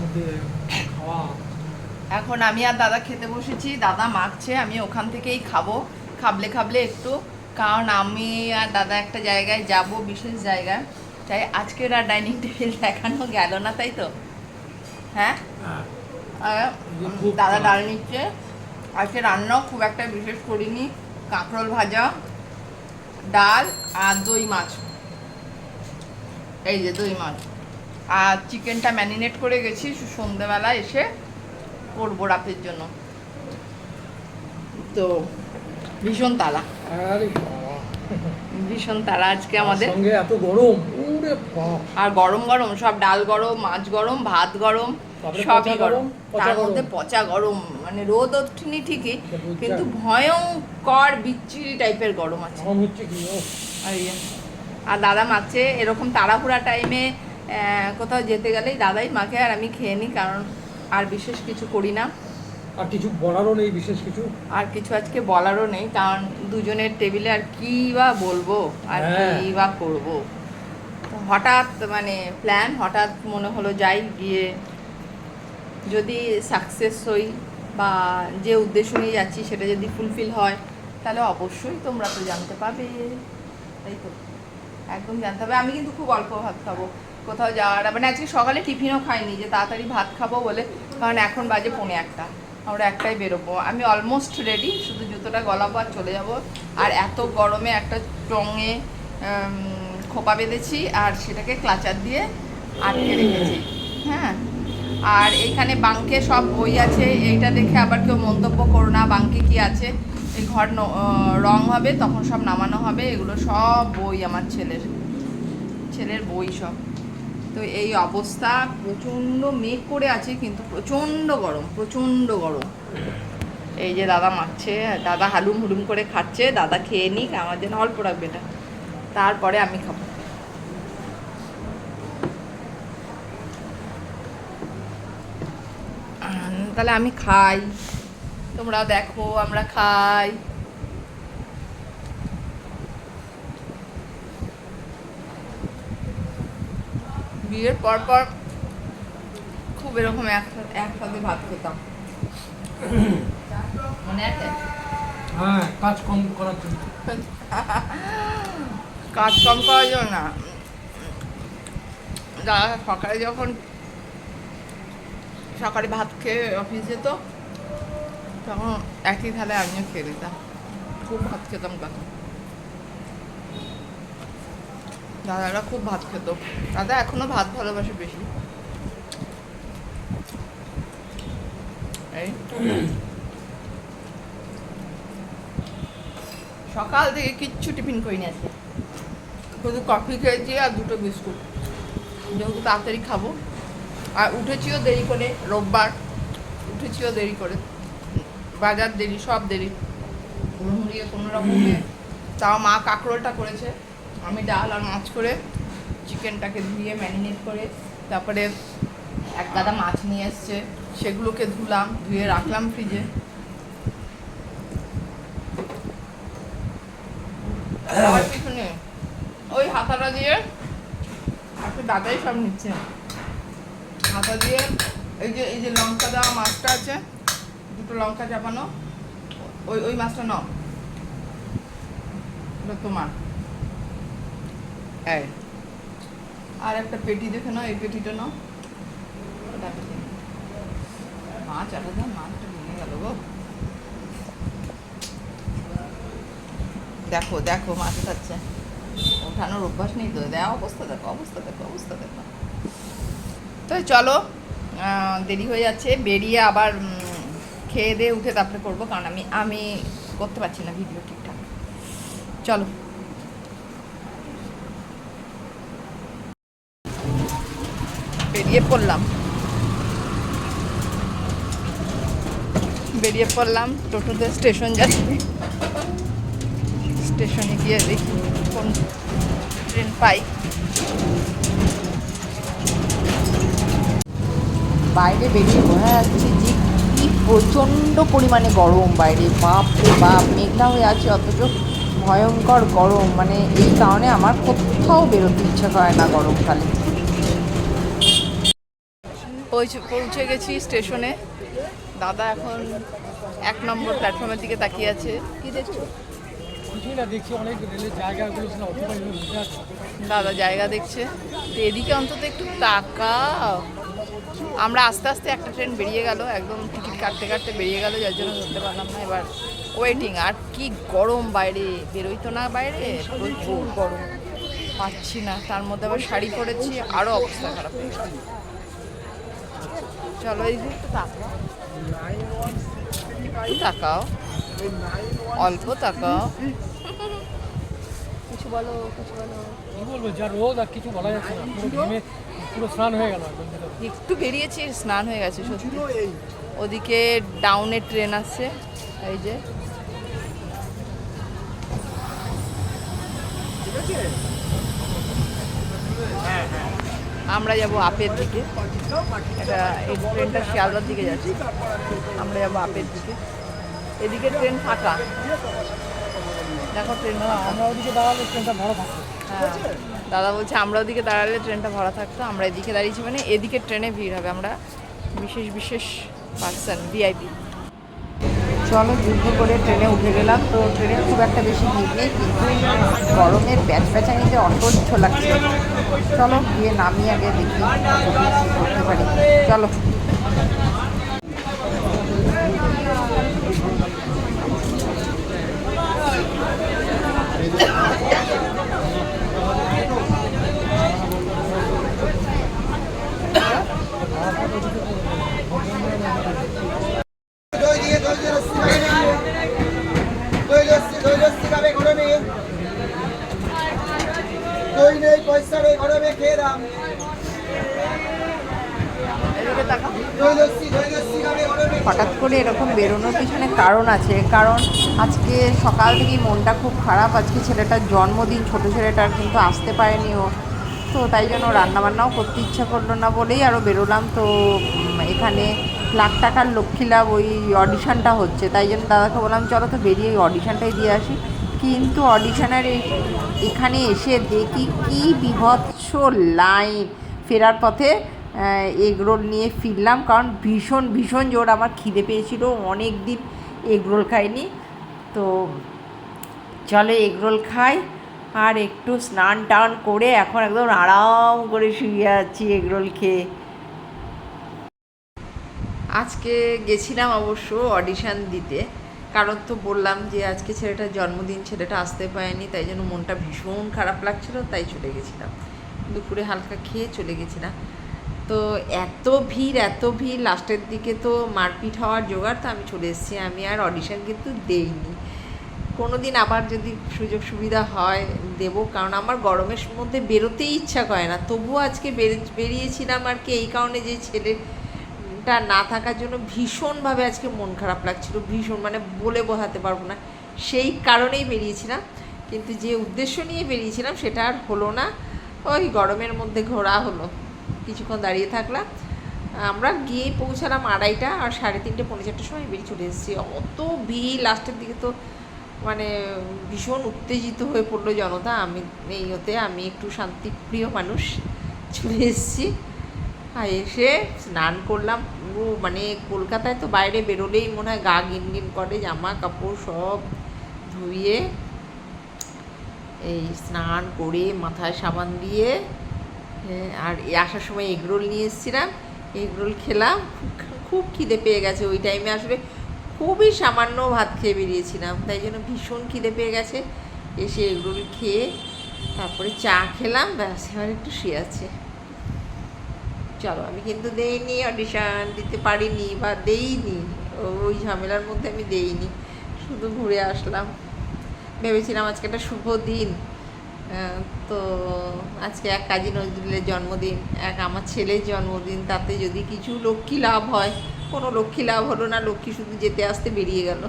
মধ্যে খাওয়া। এখন আমি আর দাদা খেতে বসেছি দাদা মাখছে আমি ওখান থেকেই খাব। খাবলে খাবলে একটু কারণ আমি আর দাদা একটা জায়গায় যাব বিশেষ জায়গায়। তাই আজকের আর ডাইনিং টেবিল দেখানো গেল না তাই তো? হ্যাঁ? হ্যাঁ, দাদা ডাল নিচ্ছে। আজকে রান্নাও খুব একটা বিশেষ করিনি। কাঁকরোল ভাজা ডাল আর দই মাছ। এই যে দই মাছ। আর চিকেনটা ম্যারিনেট করে গেছি সন্ধেবেলা এসে করব রাতের জন্য। তো ভীষণ তালা। ভীষণ তালা আজকে আমাদের। সঙ্গে এত গরম আর গরম গরম সব ডাল গরম মাছ গরম ভাত গরম সবই গরম। তার মধ্যে পচা গরম মানে রোদ ওঠেনি ঠিকই কিন্তু ভয়ঙ্কর বিচ্ছিরি টাইপের গরম আছে। ও? আর ইয়ে। দাদা মাছে এরকম তাড়াহুড়া টাইমে কোথাও যেতে গেলেই দাদাই মাকে আর আমি খেয়ে নিই কারণ আর বিশেষ কিছু করি না। আর কিছু বলারও নেই বিশেষ কিছু? আর কিছু আজকে বলারও নেই কারণ দুজনের টেবিলে আর কি বা বলব আর হ্যাঁ। কি বা করব। হঠাৎ মানে প্ল্যান হঠাৎ মনে হলো যাই গিয়ে যদি সাকসেস হই বা যে উদ্দেশ্য নিয়ে যাচ্ছি সেটা যদি ফুলফিল হয় তাহলে অবশ্যই তোমরা তো জানতে পাবে। তাই তো? একদম জানতে হবে। আমি কিন্তু খুব অল্প ভাত খাব। কোথাও যাওয়ার মানে আজকে সকালে টিফিনও খাইনি যে তাড়াতাড়ি ভাত খাব বলে, কারণ এখন বাজে পৌনে একটা, আমরা একটাই বেরোবো। আমি অলমোস্ট রেডি শুধু জুতোটা গলাবো আর চলে যাব। আর এত গরমে একটা টঙে খোপা বেঁধেছি আর সেটাকে ক্লাচার দিয়ে আটকে রেখেছি। হ্যাঁ? আর এইখানে বাঙ্কে সব বই আছে, এইটা দেখে আবার কেউ মন্তব্য করো না, বাঙ্কে কি আছে? এই ঘর রং হবে, তখন সব নামানো হবে, এগুলো সব বই আমার ছেলের ছেলের বই সব। তো এই অবস্থা প্রচণ্ড মেঘ করে আছে, কিন্তু প্রচণ্ড গরম প্রচণ্ড গরম। এই যে দাদা মাখছে দাদা হালুম হুলুম করে খাচ্ছে, দাদা খেয়ে নিক, আমার জন্য অল্প রাখবে এটা। তারপরে আমি খাব। তাহলে আমি খাই। তোমরা দেখো, আমরা খাই। বিয়ের পর পর খুব এরকম একসাথে একসাথে ভাত খেতাম। মনে আছে? হ্যাঁ কাজ কম করার জন্য। কাজ কম করার জন্য না। দাদা সকালে যখন সকালে ভাত খেয়ে অফিস যেত তখন একই থালে আমিও খেয়ে দিতাম খুব ভাত খেতাম তখন। দাদারা খুব ভাত খেত। দাদা এখনও ভাত ভালোবাসে বেশি। সকাল থেকে কিচ্ছু টিফিন করিনি আজকে। শুধু কফি খেয়েছি আর দুটো বিস্কুট। যেহেতু তাড়াতাড়ি খাব। আর উঠেছিও দেরি করে রোববার। উঠেছিও দেরি করে। বাজার দেরি, সব দেরি। কোনো রকমে। তাও মা কাঁকরোলটা করেছে। আমি ডাল আর মাছ করে চিকেনটাকে ধুয়ে ম্যারিনেট করে তারপরে এক গাদা মাছ নিয়ে এসছে। সেগুলোকে ধুলাম, ধুয়ে রাখলাম ফ্রিজে পিছনে ওই হাতাটা দিয়ে একটু দাদাই সব নিচ্ছে। হাতা দিয়ে এই যে এই যে লঙ্কা দেওয়া মাছটা আছে, দুটো লঙ্কা চাপানো, ওই ওই মাছটা নাও। তোমার। এই। আর একটা পেটি দেখে নাও, এই পেটিটা নাও। মাছ আলাদা মাছটা ভেঙে গেল গো। দেখো দেখো মাছ খাচ্ছে ওঠানোর অভ্যাস নেই তো। দেওয়া অবস্থা দেখো অবস্থা দেখো অবস্থা দেখো। তো চলো দেরি হয়ে যাচ্ছে। বেরিয়ে আবার খেয়ে দিয়ে উঠে তারপরে করব। কারণ আমি আমি করতে পারছি না ভিডিও ঠিকঠাক। চলো। বেরিয়ে পড়লাম। বেরিয়ে পড়লাম টোটোতে স্টেশন যাচ্ছি। স্টেশনে গিয়ে দেখি কোন ট্রেন পাই। বাইরে বেরিয়ে বোঝা যাচ্ছে যে কি প্রচণ্ড পরিমাণে গরম বাইরে। বাপ রে বাপ, মেঘলা হয়ে আছে অথচ ভয়ঙ্কর গরম। মানে এই কারণে আমার কোথাও বেরোতে ইচ্ছা করে না গরমকালে। পৌঁছে পৌঁছে গেছি স্টেশনে। দাদা এখন এক নম্বর প্ল্যাটফর্মের দিকে তাকিয়ে আছে। কি দেখছ? দাদা জায়গা দেখছে। তো এদিকে অন্তত একটু তাকাও। আমরা আস্তে আস্তে একটা ট্রেন বেরিয়ে গেল একদম টিকিট কাটতে কাটতে বেরিয়ে গেল যার জন্য ধরতে পারলাম না। এবার ওয়েটিং আর কি গরম বাইরে। বেরোই তো না বাইরে প্রচুর গরম। পাচ্ছি না তার মধ্যে আবার শাড়ি পরেছি আরও অবস্থা খারাপ হয়ে গেছে। চলো এই দিকে একটু তাকাও। একটু তাকাও। অল্প তাকাও। কিছু বলো কিছু বলো। কি বলব যা রোদ আর কিছু বলা যাচ্ছে না। পুরো ঘেমে পুরো স্নান হয়ে গেল একটু বেরিয়েছি স্নান হয়ে গেছে সত্যি। ওদিকে ডাউনে ট্রেন আছে এই যে। আমরা যাব আপের দিকে। এটা এই ট্রেনটা শিয়ালদার দিকে যাচ্ছে। আমরা যাব আপের দিকে। এদিকে ট্রেন ফাঁকা। দেখো ট্রেন আমরা ওদিকে দাঁড়ালে ট্রেনটা ভালো থাকতো। হ্যাঁ। দাদা বলছে আমরা ওদিকে দাঁড়ালে ট্রেনটা ভরা থাকতো। আমরা এদিকে দাঁড়িয়েছি মানে এদিকে ট্রেনে ভিড় হবে। আমরা বিশেষ বিশেষ পার্সন ভিআইপি চলো, যুদ্ধ করে ট্রেনে উঠে গেলাম। তো ট্রেনে খুব একটা বেশি ভিড় নেই, কিন্তু গরমের প্যাচ প্যাচানিতে অসহ্য লাগছে। চলো, গিয়ে নামি আগে দেখি করতে পারি। চলো দই দিয়ে দই দিয়ে লস্যি খাবে নাকি? দই লস্যি দই লস্যি খাবে গরমে হঠাৎ করে এরকম বেরোনোর পিছনে কারণ আছে, কারণ আজকে সকাল থেকেই মনটা খুব খারাপ। আজকে ছেলেটার জন্মদিন, ছোট ছেলেটার কিন্তু আসতে পারেনি ও। তো তাই জন্য রান্নাবান্নাও করতে ইচ্ছা করল না বলেই আরও বেরোলাম। তো এখানে লাখ টাকার লক্ষ্মী লাভ ওই অডিশানটা হচ্ছে। তাই জন্য দাদাকে বললাম, চলো তো বেরিয়ে ওই অডিশানটাই দিয়ে আসি। কিন্তু অডিশনের এখানে এসে দেখি কি বিভৎস লাইন ফেরার পথে এগরোল নিয়ে ফিরলাম কারণ ভীষণ ভীষণ জোর আমার খিদে পেয়েছিল অনেক দিন এগরোল খাইনি। তো চলে এগরোল খাই আর একটু স্নান টান করে এখন একদম আরাম করে শুয়ে আছি এগরোল খেয়ে। আজকে গেছিলাম অবশ্য অডিশন দিতে। কারণ তো বললাম যে আজকে ছেলেটার জন্মদিন, ছেলেটা আসতে পারেনি, তাই জন্য মনটা ভীষণ খারাপ লাগছিল, তাই চলে গেছিলাম। দুপুরে হালকা খেয়ে চলে গেছিলাম। তো এত ভিড় এত ভিড়, লাস্টের দিকে তো মারপিট হওয়ার জোগাড়, তো আমি চলে এসেছি। আমি আর অডিশন কিন্তু দেইনি। কোনো দিন আবার যদি সুযোগ সুবিধা হয়, দেব, কারণ আমার গরমের মধ্যে বেরোতেই ইচ্ছা করে না। তবুও আজকে বেরিয়েছিলাম আর কি, এই কারণে যে ছেলেটা না থাকার জন্য ভীষণভাবে আজকে মন খারাপ লাগছিল, ভীষণ মানে বলে বোঝাতে পারব না। সেই কারণেই বেরিয়েছিলাম, কিন্তু যে উদ্দেশ্য নিয়ে বেরিয়েছিলাম সেটা আর হলো না। ওই গরমের মধ্যে ঘোরা হলো, কিছুক্ষণ দাঁড়িয়ে থাকলাম। আমরা গিয়ে পৌঁছালাম আড়াইটা আর সাড়ে তিনটে, পৌনে চারটের সময় বেরিয়ে চলে এসেছি। অত ভিড়, লাস্টের দিকে তো মানে ভীষণ উত্তেজিত হয়ে পড়ল জনতা। আমি এই হতে আমি একটু শান্তিপ্রিয় মানুষ, চলে এসেছি। এসে স্নান করলাম। পুরো মানে কলকাতায় তো বাইরে বেরোলেই মনে হয় গা গিন গিন করে জামা কাপড় সব ধুয়ে এই স্নান করে মাথায় সাবান দিয়ে হ্যাঁ, আর আসার সময় এগরোল নিয়ে এসেছিলাম। এগরোল খেলাম খুব- খুব খিদে পেয়ে গেছে ওই টাইমে আসলে খুবই সামান্য ভাত খেয়ে বেরিয়েছিলাম তাই জন্য ভীষণ খিদে পেয়ে গেছে। এসে এগরোল খেয়ে তারপরে চা খেলাম ব্যাস এবার একটু শুয়ে আছে। চলো, আমি কিন্তু দেইনি অডিশন দিতে পারিনি বা দেইনি, ওই ঝামেলার মধ্যে আমি দেইনি, শুধু ঘুরে আসলাম। ভেবেছিলাম আজকে একটা শুভ দিন তো আজকে এক কাজী নজরুলের জন্মদিন, এক আমার ছেলের জন্মদিন, তাতে যদি কিছু লক্ষ্মী লাভ হয়, কোনো লক্ষ্মী লাভ হলো না, লক্ষ্মী শুধু যেতে আসতে বেরিয়ে গেল।